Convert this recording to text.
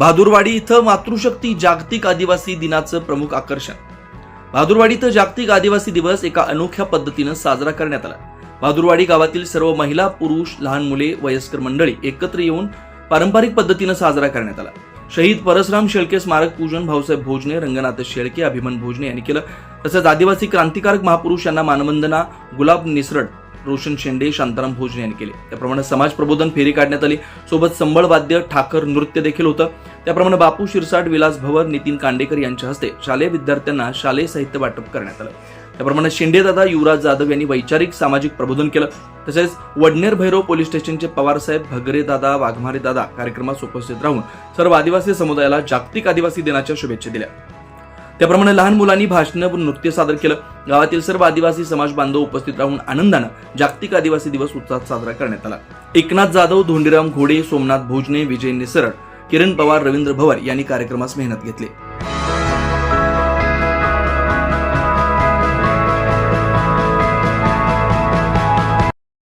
बहादूरवाडी इथं मातृशक्ती जागतिक आदिवासी दिनाचं प्रमुख आकर्षण. बहादूरवाडी इथं जागतिक आदिवासी दिवस एका अनोख्या पद्धतीनं साजरा करण्यात आला. बहादूरवाडी गावातील सर्व महिला पुरुष लहान मुले वयस्कर मंडळी एकत्र येऊन पारंपरिक पद्धतीनं साजरा करण्यात आला. शहीद परसराम शेळके स्मारक पूजन भाऊसाहेब भोजने रंगनाथ शेळके अभिमन भोजने यांनी केलं. तसंच आदिवासी क्रांतिकारक महापुरुष यांना मानवंदना गुलाब निसरड रोशन शेंडे शांताराम भोजने यांनी केले. त्याप्रमाणे समाज प्रबोधन फेरी काढण्यात आली. सोबत संबळ वाद्य ठाकर नृत्य देखील होतं. त्याप्रमाणे बापू शिरसाट विलास भवर नितीन कांडेकर यांच्या हस्ते शालेय विद्यार्थ्यांना शालेय साहित्य वाटप करण्यात आलं. त्याप्रमाणे शिंदेदादा युवराज जाधव यांनी वैचारिक सामाजिक प्रबोधन केलं. तसेच वडनेर भैरव पोलीस स्टेशनचे पवारसाहेब भगरे दादा वाघमारे दादा कार्यक्रमास उपस्थित राहून सर्व आदिवासी समुदायाला जागतिक आदिवासी दिनाच्या शुभेच्छा दिल्या. त्याप्रमाणे लहान मुलांनी भाषण नृत्य सादर केलं. गावातील सर्व आदिवासी समाज बांधव उपस्थित राहून आनंदानं जागतिक आदिवासी दिवस उत्साहात साजरा करण्यात आला. एकनाथ जाधव धोंडीराम घोडे सोमनाथ भोजने विजय निसरड किरण पवार रवींद्र भवर यांनी कार्यक्रमास मेहनत घेतली.